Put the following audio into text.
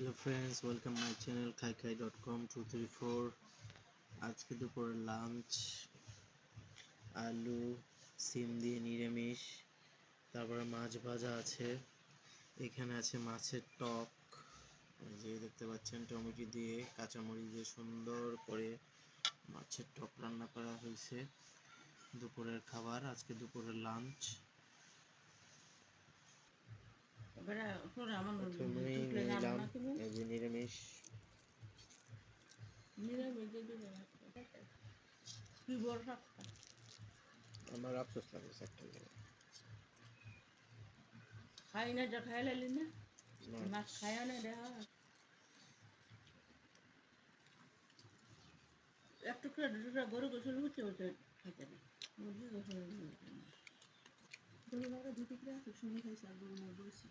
Hello friends welcome my channel Khai Khai dot com two three four আজকে দুপুরের lunch আলু সিম দিয়ে নিরামিষ তারপরে মাছ ভাজা আছে। এখানে আছে মাছের টক যে দেখতে পাচ্ছেন টমেটো দিয়ে কাঁচামরিচ দিয়ে সুন্দর করে মাছের টক রান্না করা হয়েছে দুপুরের খাবার আজকে দুপুরের লাঞ্চ এবারে আমার আফসোস লাগছে একটা জায়গায়। খাই না যা খাই লাইলি না মাছ খায় না দেখা একটু করে দুটো গরু গোসল হচ্ছে ওটা খাইতে না মুরগি গোসল গরুর আমরা দুটো করে খুব সুন্দর খাইছি আর গরু বলছি